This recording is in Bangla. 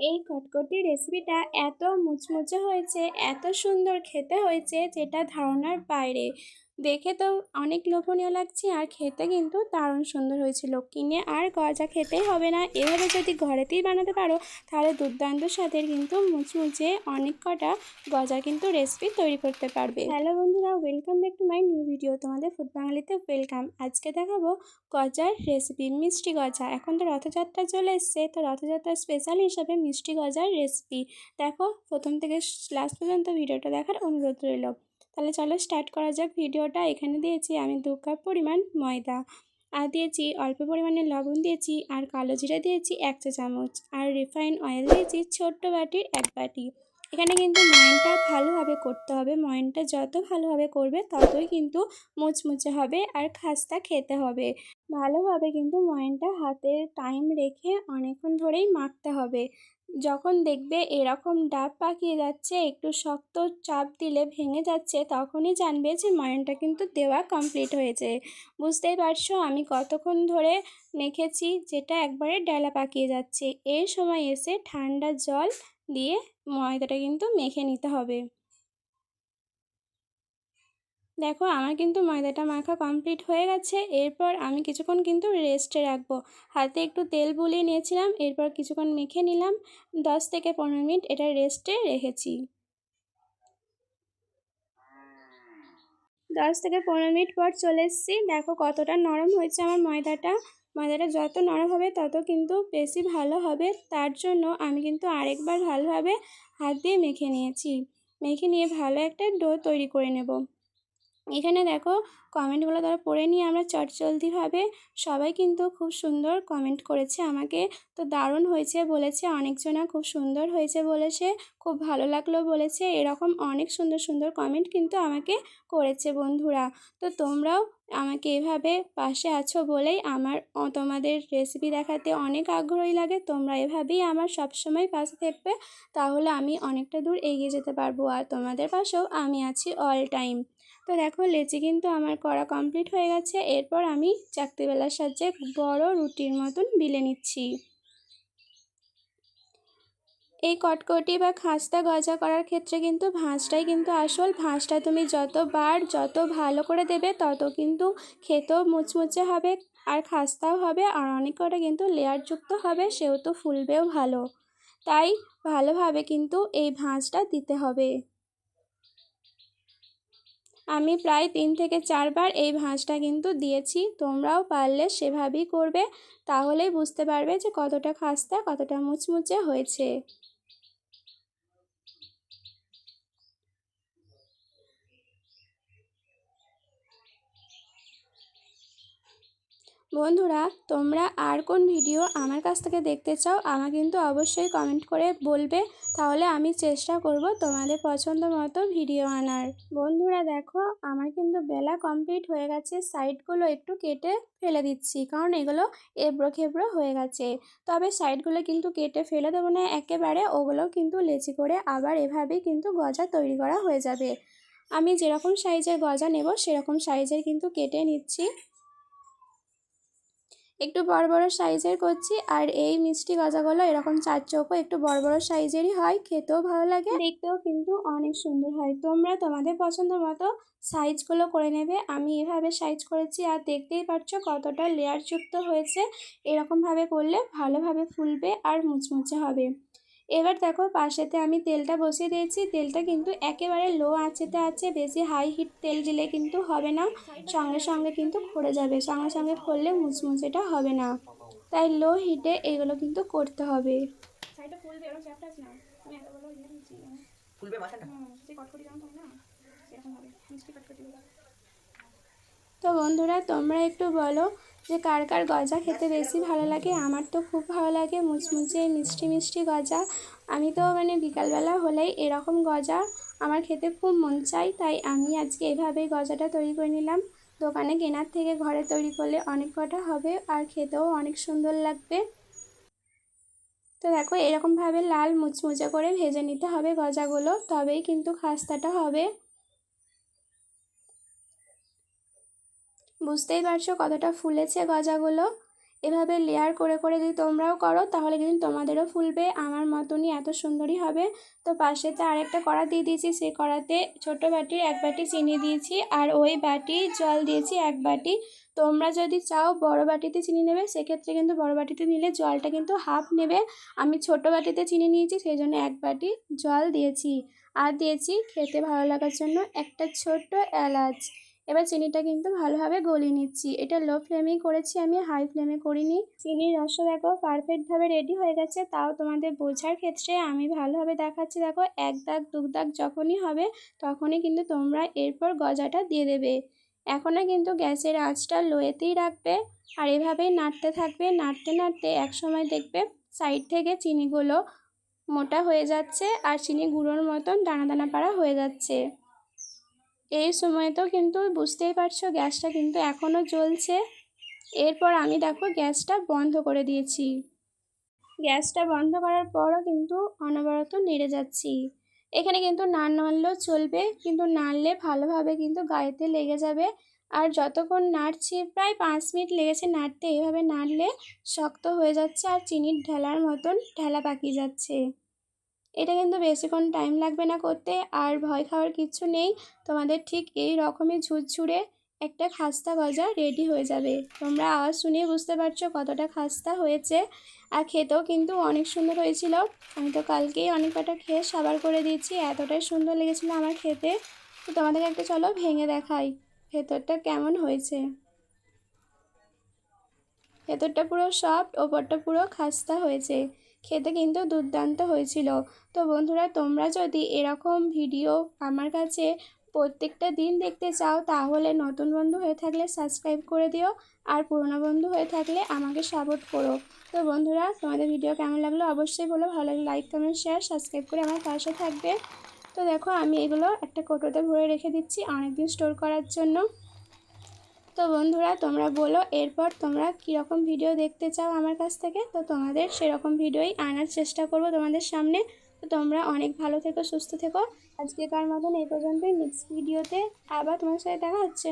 এই কটকটি রেসিপিটা এত মুচমুচে হয়েছে এত সুন্দর খেতে হয়েছে যেটা ধারণার বাইরে। দেখে তো অনেক লোভনীয় লাগছে, আর খেতে কিন্তু দারুণ সুন্দর হয়েছিল। কিনে আর গজা খেতেই হবে না। এভাবে যদি ঘরেতেই বানাতে পারো, তাহলে দুর্দান্ত স্বাদের কিন্তু মুচমুচে অনেক কটা গজা কিন্তু রেসিপি তৈরি করতে পারবে। হ্যালো বন্ধুরা welcome back to my new video তোমাদের ফুড বাঙালিতে ওয়েলকাম আজকে দেখাবো গজার রেসিপি মিষ্টি গজা। এখন তো রথযাত্রা চলে এসছে, তো রথযাত্রার স্পেশাল হিসাবে মিষ্টি গজার রেসিপি দেখো, প্রথম থেকে লাস্ট পর্যন্ত ভিডিওটা দেখার অনুরোধ রইল। তাহলে চলো স্টার্ট করা যাক ভিডিওটা এখানে দিয়েছি আমি দু কাপ পরিমাণ ময়দা, আর দিয়েছি অল্প পরিমাণে লবণ দিয়েছি, আর কালো জিরা দিয়েছি এক চা চামচ আর রিফাইন অয়েল দিয়েছি ছোট্ট বাটির এক বাটি। এখানে কিন্তু ময়নটা ভালোভাবে করতে হবে। ময়নটা যত ভালোভাবে করবে ততই কিন্তু মুচমুচে হবে আর খাস্তা খেতে হবে। ভালোভাবে কিন্তু ময়নটা হাতে টাইম রেখে অনেকক্ষণ ধরেই মাখতে হবে। যখন দেখবে এরকম ডাব পাকিয়ে যাচ্ছে, একটু শক্ত চাপ দিলে ভেঙে যাচ্ছে, তখনই জানবে যে ময়নটা কিন্তু দেওয়া কমপ্লিট হয়েছে। বুঝতেই পারছ? আমি কতক্ষণ ধরে মেখেছি, যেটা একবারে ডালা পাকিয়ে যাচ্ছে। এই সময় এসে ঠান্ডা জল দিয়ে ময়দাটা কিন্তু মেখে নিতে হবে। দেখো, আমার কিন্তু ময়দাটা মাখা কমপ্লিট হয়ে গেছে। এরপর আমি কিছুক্ষণ কিন্তু রেস্টে রাখব। হাতে একটু তেল বুলিয়ে নিয়েছিলাম, এরপর কিছুক্ষণ মেখে নিলাম। দশ থেকে পনেরো মিনিট এটা রেস্টে রেখেছি। দশ থেকে পনেরো মিনিট পর চলে এসেছি। দেখো কতটা নরম হয়েছে আমার ময়দাটা। ময়দাটা যত নরম হবে, তত কিন্তু বেশি ভালো হবে। তার জন্য আমি কিন্তু আরেকবার ভালোভাবে হাত দিয়ে মেখে নিয়েছি। মেখে নিয়ে ভালো একটা ডো তৈরি করে নেব। এখানে দেখো, কমেন্টগুলো তারা পড়ে নিয়ে আমরা চটচলতিভাবে সবাই কিন্তু খুব সুন্দর কমেন্ট করেছে আমাকে। তো দারুণ হয়েছে বলেছে, অনেকজনা খুব সুন্দর হয়েছে বলেছে, খুব ভালো লাগল বলেছে। এরকম অনেক সুন্দর সুন্দর কমেন্ট কিন্তু আমাকে করেছে বন্ধুরা। তো তোমরাও আমাকে এভাবে পাশে আছো বলেই আমার তোমাদের রেসিপি দেখাতে অনেক আগ্রহী লাগে। তোমরা এভাবেই আমার সবসময় পাশে থাকবে, তাহলে আমি অনেকটা দূর এগিয়ে যেতে পারব। আর তোমাদের পাশেও আমি আছি অল টাইম তো দেখো, লেচি কিন্তু আমার করা কমপ্লিট হয়ে গেছে। এরপর আমি চাকরিবেলার সাহায্যে বড় রুটির মতন বিলে নিচ্ছি। এই কটকটি বা খাস্তা গজা করার ক্ষেত্রে কিন্তু ভাঁজটাই কিন্তু আসল ভাঁজটা। তুমি যতবার যত ভালো করে দেবে, তত কিন্তু খেতেও মুচমুচে হবে আর খাস্তাও হবে আর অনেক কটা কিন্তু লেয়ারযুক্ত হবে সেহেতু ফুলবেও ভালো। তাই ভালোভাবে কিন্তু এই ভাঁজটা দিতে হবে। আমি প্রায় তিন থেকে চারবার এই ভাঁজটা কিন্তু দিয়েছি। তোমরাও পারলে সেভাবেই করবে, তাহলেই বুঝতে পারবে যে কতটা খাস্তা, কতটা মুচমুচে হয়েছে। বন্ধুরা, তোমরা আর কোন ভিডিও আমার কাছ থেকে দেখতে চাও, আমাকে কিন্তু অবশ্যই কমেন্ট করে বলবে। তাহলে আমি চেষ্টা করব তোমাদের পছন্দ মতো ভিডিও আনার। বন্ধুরা, দেখো, আমার কিন্তু বেলা কমপ্লিট হয়ে গেছে সাইডগুলো একটু কেটে ফেলে দিচ্ছি, কারণ এগুলো এবড়ো খেবড়ো হয়ে গেছে। তবে সাইডগুলো কিন্তু কেটে ফেলে দেবো না, একেবারে ওগুলো কিন্তু লেচি করে আবার এভাবেই কিন্তু গজা তৈরি করা হয়ে যাবে। আমি যেরকম সাইজের গজা নেব, সেরকম সাইজের কিন্তু কেটে নিচ্ছি। একটু বড় বড় সাইজের করছি আর এই মিষ্টি গজাগুলো এরকম চার চৌকো একটু বড় বড় সাইজেরই হয়, খেতেও ভালো লাগে। দেখতেও কিন্তু অনেক সুন্দর হয়। তোমরা তোমাদের পছন্দ মতো সাইজগুলো করে নেবে। আমি এভাবে সাইজ করেছি আর দেখতেই পাচ্ছ কতটা লেয়ারযুক্ত হয়েছে। এরকমভাবে করলে ভালোভাবে ফুলবে আর মুচমুচে হবে। এবার দেখো পাশেতে আমি তেলটা বসিয়ে দিয়েছি। তেলটা কিন্তু একেবারে লো আঁচেতে আছে বেশি হাই হিট তেল দিলে কিন্তু হবে না সঙ্গে সঙ্গে কিন্তু খড়ে যাবে সঙ্গে সঙ্গে খড়লে মুচমুচেটা হবে না। তাই লো হিটে এগুলো কিন্তু করতে হবে। তো বন্ধুরা তোমরা একটু বলো যে কার কার গজা খেতে বেশি ভালো লাগে, আমার তো খুব ভালো লাগে মুচমুচে মিষ্টি মিষ্টি গজা। আমি তো মানে বিকালবেলা হলেই এরকম গজা আমার খেতে খুব মন চাই তাই আমি আজকে এভাবেই গজাটা তৈরি করে নিলাম। দোকানে কেনার থেকে ঘরে তৈরি করলে অনেক কটা হবে আর খেতেও অনেক সুন্দর লাগবে। তো দেখো, এরকমভাবে লাল মুচমুচে করে ভেজে নিতে হবে গজাগুলো, তবেই কিন্তু খাস্তাটা হবে। বুঝতেই পারছ কতটা ফুলেছে গজাগুলো? এভাবে লেয়ার করে করে যদি তোমরাও করো, তাহলে কিন্তু তোমাদেরও ফুলবে, আমার মতনই এত সুন্দরই হবে। তো পাশেতে আরেকটা কড়া দিয়ে দিয়েছি, সেই কড়াতে ছোটো বাটির এক বাটি চিনি দিয়েছি, আর ওই বাটি জল দিয়েছি এক বাটি। তোমরা যদি চাও বড় বাটিতে চিনি নেবে, সেক্ষেত্রে কিন্তু বড় বাটিতে নিলে জলটা কিন্তু হাফ নেবে। আমি ছোট বাটিতে চিনি নিয়েছি সেই জন্য এক বাটি জল দিয়েছি। আর দিয়েছি খেতে ভালো লাগার জন্য একটা ছোট্ট এলাচ। এবার চিনিটা কিন্তু ভালোভাবে গলিয়ে নিচ্ছি। এটা লো ফ্লেমেই করেছি আমি হাই ফ্লেমে করিনি। চিনির রস দেখো পারফেক্টভাবে রেডি হয়ে গেছে, তাও তোমাদের বোঝার ক্ষেত্রে আমি ভালোভাবে দেখাচ্ছি। দেখো এক দাগ, দু দাগ যখনই হবে তখনই কিন্তু তোমরা এরপর গজাটা দিয়ে দেবে। এখনও কিন্তু গ্যাসের আঁচটা লোয়েতেই রাখবে আর এভাবেই নাড়তে থাকবে, নাড়তে নাড়তে এক সময় দেখবে সাইড থেকে চিনিগুলো মোটা হয়ে যাচ্ছে আর চিনি গুঁড়োর মতন দানা দানা পাড়া হয়ে যাচ্ছে। এই সময় তো কিন্তু বুঝতেই পারছ গ্যাসটা কিন্তু এখনও জ্বলছে। এরপর আমি দেখো গ্যাসটা বন্ধ করে দিয়েছি। গ্যাসটা বন্ধ করার পরও কিন্তু অনবরত নেড়ে যাচ্ছি। এখানে কিন্তু না নাড়লেও চলবে, কিন্তু নাড়লে ভালোভাবে কিন্তু গায়েতে লেগে যাবে। আর যতক্ষণ নাড়ছি, প্রায় পাঁচ মিনিট লেগেছে নাড়তে। এভাবে নাড়লে শক্ত হয়ে যাচ্ছে আর চিনির ঢেলার মতন ঢেলা পাকিয়ে যাচ্ছে। এটা কিন্তু বেশিক্ষণ টাইম লাগবে না করতে, আর ভয় খাওয়ার কিছু নেই। তোমাদের ঠিক এই রকমই ঝুরঝুরে একটা খাস্তা গজা রেডি হয়ে যাবে। তোমরা আওয়াজ শুনিয়ে বুঝতে পারছ কতটা খাস্তা হয়েছে। আর খেতেও কিন্তু অনেক সুন্দর হয়েছিল। আমি তো কালকেই অনেক কটা খেয়ে সাবার করে দিয়েছি, এতটাই সুন্দর লেগেছিলো আমার খেতে। তো তোমাদেরকে একটা চলো ভেঙে দেখাই, ভেতরটা কেমন হয়েছে? ভেতরটা পুরো সফট ওপরটা পুরো খাস্তা হয়েছে। খেতে কিন্তু দুর্দান্ত হয়েছিল। তো বন্ধুরা, তোমরা যদি এরকম ভিডিও আমার কাছে প্রত্যেকটা দিন দেখতে চাও, তাহলে নতুন বন্ধু হয়ে থাকলে সাবস্ক্রাইব করে দিও আর পুরনো বন্ধু হয়ে থাকলে আমাকে সাপোর্ট করো। তো বন্ধুরা, তোমাদের ভিডিও কেমন লাগল অবশ্যই বলো, ভালো লাগলে লাইক কমেন্ট শেয়ার সাবস্ক্রাইব করে আমার পাশে থাকবে। তো দেখো, আমি এগুলো একটা কোটোতে ভরে রেখে দিচ্ছি অনেকদিন স্টোর করার জন্য। তো বন্ধুরা, তোমরা বলো, এরপর তোমরা কীরকম ভিডিও দেখতে চাও আমার কাছ থেকে? তো তোমাদের সেরকম ভিডিওই আনার চেষ্টা করব তোমাদের সামনে। তো তোমরা অনেক ভালো থেকো, সুস্থ থেকো। আজকেকার মতন এই পর্যন্তই। নেক্সট ভিডিওতে আবার তোমার সাথে দেখা হচ্ছে।